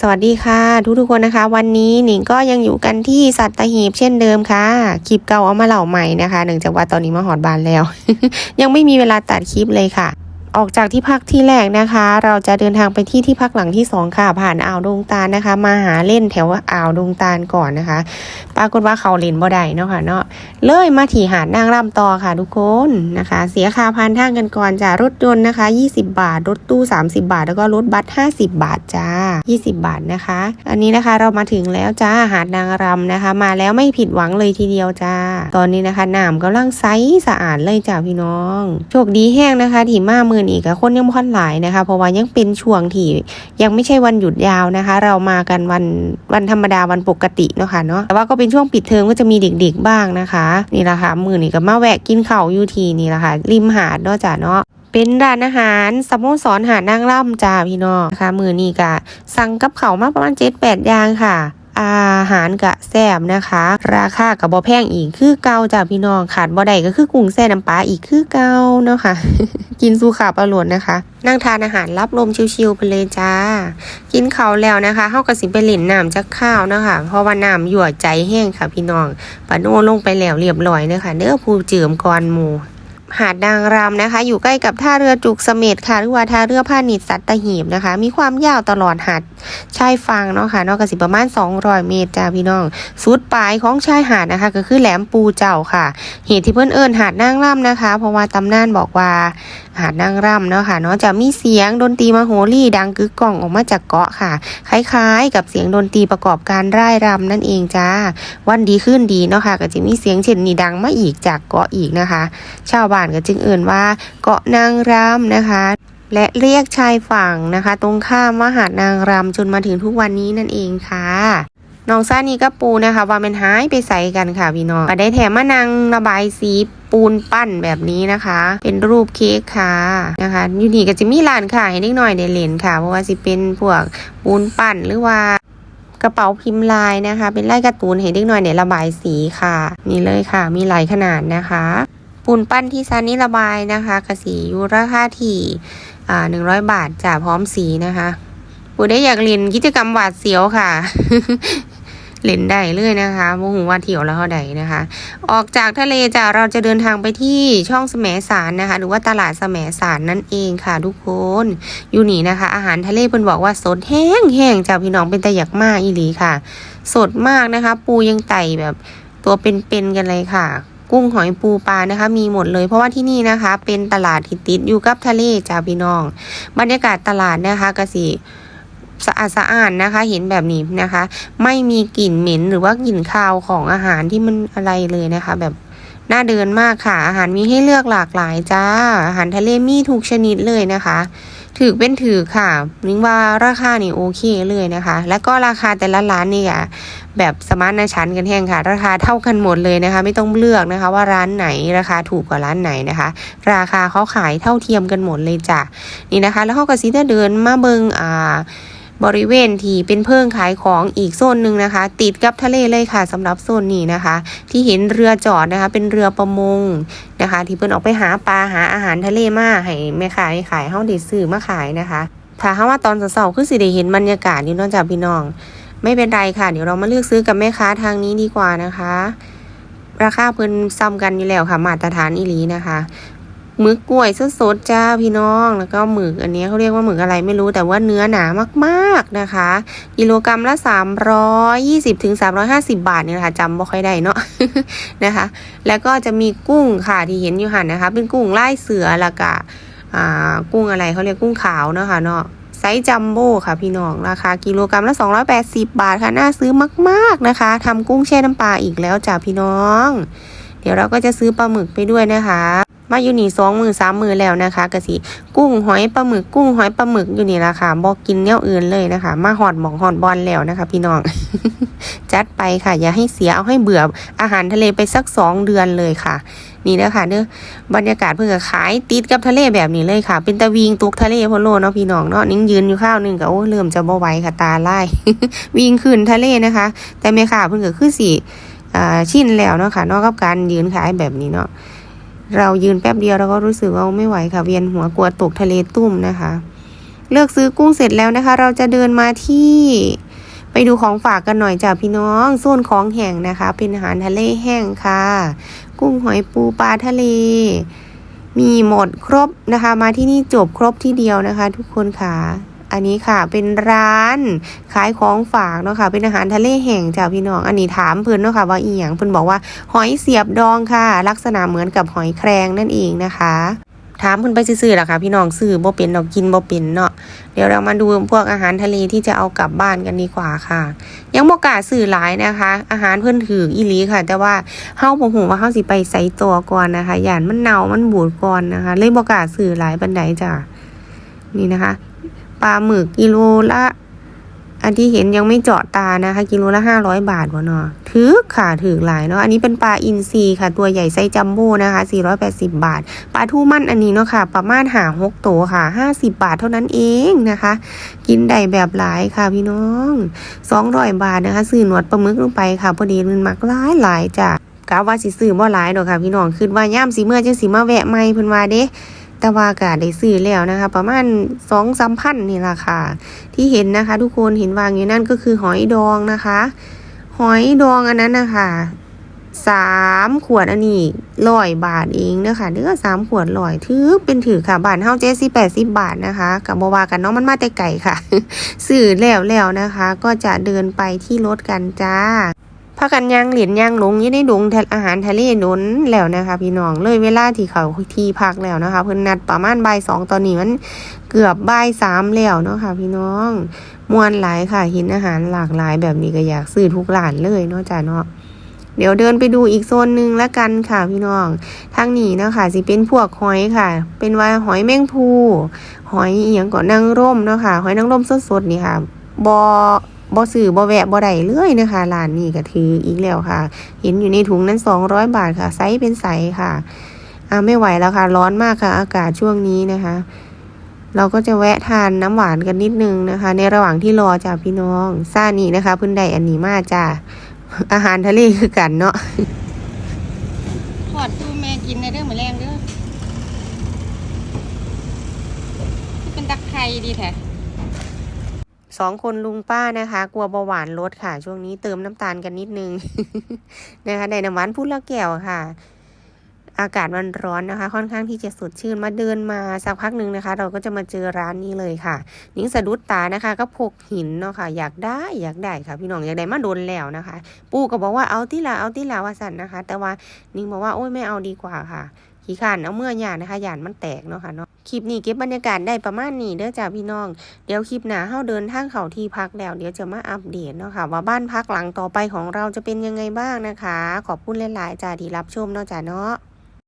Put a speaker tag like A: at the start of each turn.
A: สวัสดีค่ะทุกทุกๆคนนะคะ วันนี้หนิงก็ยังอยู่กันที่สัตหีบเช่นเดิมค่ะคลิปเก่าเอามาเล่าใหม่นะคะเนื่องจากว่าตอนนี้มาหอดบานแล้ว ยังไม่มีเวลาตัดคลิปเลยค่ะ ออกจากที่พักที่แรกนะคะ เราจะเดินทางไปที่ที่พักหลังที่สองค่ะ ผ่านอ่าวดงตาลนะคะ มาหาเล่นแถวอ่าวดงตาลก่อนนะคะ ปรากฏว่าเขาเล่นบ่ได้เนาะค่ะเนาะเลยมาที่หาดนางรำต่อค่ะทุกคนนะคะ เสียค่าพันทางกันก่อนจ้ารถยนต์นะคะ 20 บาท รถตู้ 30 บาท แล้วก็รถบัส50 บาทจ้า 20 บาทนะคะ อันนี้นะคะเรามาถึงแล้วจ้าหาดนางรำนะคะ มาแล้วไม่ผิดหวังเลยทีเดียวจ้า ตอนนี้นะคะน้ำกำลังใสสะอาดเลยจ้าพี่น้อง โชคดีแห้งนะคะที่มามือนี้กับคนยังบ่ค่อนหลายนะคะ เพราะว่ายังเป็นช่วงที่ยังไม่ใช่วันหยุดยาวนะคะ เรามากันวันวันธรรมดาวันปกติเนาะค่ะเนาะแต่ว่าก็เป็นช่วงปิดเทอมก็จะมีเด็กๆบ้างนะคะ นี่แหละค่ะมือนี่ก็มาแวะกินข้าวอยู่ทีนี่แหละค่ะริมหาดเนาะจ้ะเนาะเป็นร้านอาหารสโมสรหาดนางร่ำจ้าพี่น้องนะคะมือนี่ก็สั่งกับเขามาประมาณเจ็ดแปดอย่างค่ะ อาหารกะแซบนะคะ ราคากับ่แพงอีกคือเก่าจ้าพี่น้องขาดบ่ได้ก็คือกุ้งแซ่น้ำปลาอีกคือเก่าเนาะค่ะ กินสูขาปลาหลวนนะคะ นั่งทานอาหารรับลมชิวๆไปเลยจ้า กินข้าวแล้วนะคะเฮาก็สิไปเล่นน้ำจักข้าวเนาะค่ะเพราะว่าน้ำหยั่วใจแห้งค่ะพี่น้องปาโนลงไปแล้วเรียบร้อยเด้อค่ะเด้อผู้เจิมก่อนหมูหาดนางรำนะคะ อยู่ใกล้กับท่าเรือจุกเสม็ดค่ะหรือว่าท่าเรือผ้านิดสัตหีบนะคะ มีความยาวตลอดหาด ชายฝั่งเนาะค่ะนอกกสิประมาณ 200 เมตรจ้าพี่น้อง สุดปลายของชายหาดนะคะ ก็คือแหลมปูเจ้าค่ะ เหตุที่เพื่อนเอิญหาดนางร่ำนะคะ เพราะว่าตำนานบอกว่าหาดนางร่ำเนาะค่ะเนาะจะมีเสียงดนตรีมโหรีดังกึกก้องออกมาจากเกาะค่ะ คล้ายๆ กับเสียงดนตรีประกอบการร่ายรำนั่นเองจ้า วันดีขึ้นดีเนาะค่ะ ก็จะมีเสียงเช่นนี้ดังมาอีกจากเกาะอีกนะคะ ชาวบ้านก็จึงเอ่นว่าเกาะนางรำนะคะ และเรียกชายฝั่งนะคะ ตรงข้ามว่าหาดนางรำจนมาถึงทุกวันนี้นั่นเองค่ะน้องซ่านี่ก็ปูนะคะ ว่ามันหายไปใส่กันค่ะพี่น้องก็ได้แถมมานางระบายสีปูนปั้นแบบนี้นะคะ เป็นรูปเค้กค่ะนะคะอยู่นี่ก็จะมีร้านขายให้นิดหน่อยในเลนค่ะ เพราะว่าสิเป็นพวกปูนปั้นหรือว่ากระเป๋าพิมพ์ลายนะคะ เป็นลายการ์ตูนให้เด็กน้อยเนี่ยระบายสีค่ะ นี่เลยค่ะ มีหลายขนาดนะคะ ปูนปั้นที่ซานี่ระบายนะคะกระสีอยู่ราคาที่ อ่าหนึ่งร้อยบาทจ่าพร้อมสีนะคะปูได้อยากเรียนกิจกรรมหวาดเสียวค่ะเล่นได้เลยนะคะโมโหว่าเที่ยวแล้วเท่าใดนะคะ ออกจากทะเลจ้ะเราจะเดินทางไปที่ช่องแสมสารนะคะ หรือว่าตลาดแสมสารนั่นเองค่ะทุกคนอยู่นี่นะคะ อาหารทะเลเพิ่นบอกว่าสดแห้งแห้งจ้าพี่น้องเป็นตะหยักมากอีหลีค่ะ สดมากนะคะ ปูยังไต่แบบตัวเป็นๆกันเลยค่ะ กุ้งหอยปูปลานะคะ มีหมดเลย เพราะว่าที่นี่นะคะ เป็นตลาดที่ติดอยู่กับทะเลจ้าพี่น้อง บรรยากาศตลาดนะคะกสิสะอาดสะอาดนะคะ เห็นแบบนี้นะคะ ไม่มีกลิ่นเหม็นหรือว่ากลิ่นคาวของอาหารที่มันอะไรเลยนะคะ แบบน่าเดินมากค่ะ อาหารมีให้เลือกหลากหลายจ้า อาหารทะเลมีทุกชนิดเลยนะคะ ถือเป็นถือค่ะนึกว่าราคานี่โอเคเลยนะคะ แล้วก็ราคาแต่ละร้านนี่ค่ะแบบสมาร์ทนฉันกันแห้งค่ะ ราคาเท่ากันหมดเลยนะคะ ไม่ต้องเลือกนะคะ ว่าร้านไหนราคาถูกกว่าร้านไหนนะคะ ราคาเขาขายเท่าเทียมกันหมดเลยจ้ะนี่นะคะ แล้วเขาก็สิจะเดินมาเบิงอ่าบริเวณที่เป็นเพิ่งขายของอีกโซนหนึ่งนะคะ ติดกับทะเลเลยค่ะสำหรับโซนนี้นะคะ ที่เห็นเรือจอดนะคะ เป็นเรือประมง นะคะ ที่เพิ่นออกไปหาปลาหาอาหารทะเลมาให้แม่ขายขายเฮาได้ซื้อมาขายนะคะถ้าหาว่าตอนเสาร์คือสิได้เห็นบรรยากาศอยู่นอกจากพี่น้อง ไม่เป็นไรค่ะ เดี๋ยวเรามาเลือกซื้อกับแม่ค้าทางนี้ดีกว่านะคะ ราคาเพิ่นซ้ำกันอยู่แล้วค่ะ มาตรฐานอีหลีนะคะ หมึกกล้วยสดๆจ้าพี่น้อง แล้วก็หมึกอันนี้เขาเรียกว่าหมึกอะไรไม่รู้แต่ว่าเนื้อหนามากๆนะคะ กิโลกรรัมละ 320ถึง350 บาทเนี่ยนะคะจำบ่ค่อยได้เนาะนะคะ แล้วก็จะมีกุ้งค่ะที่เห็นอยู่หันนะคะ เป็นกุ้งไลายเสือแล้วก็อ่ากุ้งอะไรเขาเรียกกุ้งขาวเนาะค่ะเนาะไซส์จัมโบ้ค่ะพี่น้องราคากิโลกรรัมละ 280 บาทค่ะ น่าซื้อมากๆนะคะทำกุ้งแช่น้ำปลาอีกแล้วจ้าพี่น้อง เดี๋ยวเราก็จะซื้อปลาหมึกไปด้วยนะคะ มาอยู่นี่สองมือสามมือแล้วนะคะกะสิกุ้งหอยปลาหมึกกุ้งหอยปลาหมึกอยู่นี่ละค่ะบอกกินแนวอื่นเลยนะคะ มาหอดหมองหอดบอลแล้วนะคะ พี่น้อง จัดไปค่ะ อย่าให้เสียเอาให้เบื่ออาหารทะเลไปสักสองเดือนเลยค่ะ นี่นะคะเด้อบรรยากาศเพื่อขายติดกับทะเลแบบนี้เลยค่ะ เป็นตะวิงตุกทะเลพะโลเนาะพี่น้องเนาะนิ่งยืนอยู่ข้าวหนึงก็โอ้เริ่มจะบ่ไหวค่ะตาไล่วิ่งขึ้นทะเลนะคะ แต่แม่ค่ะเพิ่นก็คือสิอ่ชิ้นแล้วเนาะค่ะนอกกับการยืนขายแบบนี้เนาะ เรายืนแป๊บเดียวเราก็รู้สึกว่าไม่ไหวค่ะเวียนหัวกลัวตกทะเลตุ้มนะคะ เลือกซื้อกุ้งเสร็จแล้วนะคะ เราจะเดินมาที่ไปดูของฝากกันหน่อยจ้ะพี่น้องโซนของแห้งนะคะ เป็นอาหารทะเลแห้งค่ะ กุ้งหอยปูปลาทะเล มีหมดครบนะคะ มาที่นี่จบครบที่เดียวนะคะ ทุกคนค่ะ อันนี้ค่ะเป็นร้านขายของฝากเนาะค่ะ เป็นอาหารทะเลแห้งจ้ะพี่น้อง อันนี้ถามเพิ่นเนาะค่ะว่าอีหยังเพิ่นบอกว่าหอยเสียบดองค่ะ ลักษณะเหมือนกับหอยแครงนั่นเองนะคะถามเพิ่นไปซื้อๆล่ะค่ะ พี่น้องซื้อบ่เป็นดอกกินบ่เป็นเนาะเดี๋ยวเรามาดูพวกอาหารทะเลที่จะเอากลับบ้านกันดีกว่าค่ะ ยังบ่กล้าซื้อหลายนะคะ อาหารเพิ่นถืออีหลีค่ะ แต่ว่าเฮาบ่ฮู้ว่าเฮาสิไปใส่ตัวก่อนนะคะย่านมันเน่ามันบูดก่อนนะคะ เลยบ่กล้าซื้อหลายปานใดจ้ะนี่นะคะ ปลาหมึกกิโลละ อันที่เห็นยังไม่เจาะตานะคะ กิโลละห้าร้อยบาทวะเนาะถือค่ะถือหลายเนาะอันนี้เป็นปลาอินทรีค่ะ ตัวใหญ่ไซจัมโบ้นะคะสี่ร้อยแปดสิบบาท ปลาทูมันอันนี้เนาะค่ะ ประมาณหาหกโตวค่ะห้าสิบบาทเท่านั้นเองนะคะ กินได้แบบหลายค่ะพี่น้องสองร้อยบาทนะคะซื้อหนวดปลาหมึกลงไปค่ะพอดีมันมักหลายหลายจ้ะกะว่าสิซื้อบ่หลายดอกค่ะพี่น้องคิดว่าย่ามสิเมื่อจังสิมาแวะใหม่เพิ่นว่าเด้ แต่ว่ากะได้ซื้อแล้วนะคะ ประมาณสองสามพันนี่ล่ะค่ะที่เห็นนะคะ ทุกคนเห็นวางอยู่นั่นก็คือหอยดองนะคะ หอยดองอันนั้นนะคะสามขวดอันนี้ร้อยบาทเองเด้อค่ะเด้อสามขวดร้อยถือเป็นถือค่ะบาทเฮาเจสิบแปดสิบบาทนะคะกับบวากันเนาะมันมาแต่ไก่ค่ะ สื่อแล้วแล้วนะคะ ก็จะเดินไปที่รถกันจ้า พากันย่างเหรียญย่างลงยี่ในดงทอาหารทะเลนนแล้วนะคะพี่น้องเลยเวลาที่เขาที่พักแล้วนะคะ เพิ่นนัดประมาณบ่ายสองตอนนี้มันเกือบบ่ายสามแล้วเนาะค่ะพี่น้องมวนหลายค่ะเห็นอาหารหลากหลายแบบนี้ก็อยากซื้อทุกร้านเลยเนาะจ้ะเนาะเดี๋ยวเดินไปดูอีกโซนหนึ่งละกันค่ะพี่น้องทางนี้นะคะสิเป็นพวกหอยค่ะ เป็นว่าหอยแมงภูหอยเอียงก่อนนางร่มเนาะค่ะหอยนางร่มสดๆนี่ค่ะบอ บอสื่อบอแวะบอใดเลยนะคะร้านนี้ก็ถืออีกแล้วค่ะ เห็นอยู่ในถุงนั้นสองร้อยบาทค่ะไซส์เป็นไซส์ค่ะอ่าไม่ไหวแล้วค่ะ ร้อนมากค่ะ อากาศช่วงนี้นะคะ เราก็จะแวะทานน้ำหวานกันนิดนึงนะคะ ในระหว่างที่รอจ้าพี่น้องซ่านี่นะคะเพื้นใดอันนี้มาจ้าอาหารทะเลคือกันเนาะ
B: ทอดตู้แม่กินในเรื่องมือแรงเด้อเป็นตักไข่ดีแท้
A: สองคนลุงป้านะคะ กลัวเบาหวานลดค่ะ ช่วงนี้เติมน้ำตาลกันนิดนึงนะคะในน้ำหวานพูดละแก้วค่ะ อากาศมันร้อนนะคะ ค่อนข้างที่จะสดชื่นมาเดินมาสักพักหนึ่งนะคะ เราก็จะมาเจอร้านนี้เลยค่ะ นิ้งสะดุดตานะคะก็พกหินเนาะค่ะ อยากได้อยากได้ค่ะ พี่น้องอยากได้มาโดนแล้วนะคะ ปู่ก็บอกว่าเอาที่ละเอาที่ละว่าสันนะคะ แต่ว่านิ้งบอกว่าโอ้ยไม่เอาดีกว่าค่ะขี้ขานเอาเมื่อหยาดนะคะหยาดมันแตกเนาะค่ะเนาะคลิปนี้เก็บบรรยากาศได้ประมาณนี้เด้อจ้าพี่น้อง เดี๋ยวคลิปหน้าเฮาเดินทางเขาที่พักแล้ว เดี๋ยวจะมาอัปเดตเนาะค่ะว่าบ้านพักหลังต่อไปของเราจะเป็นยังไงบ้างนะคะ ขอบคุณหลายๆจ้าที่รับชมเนาะจ้าเนาะ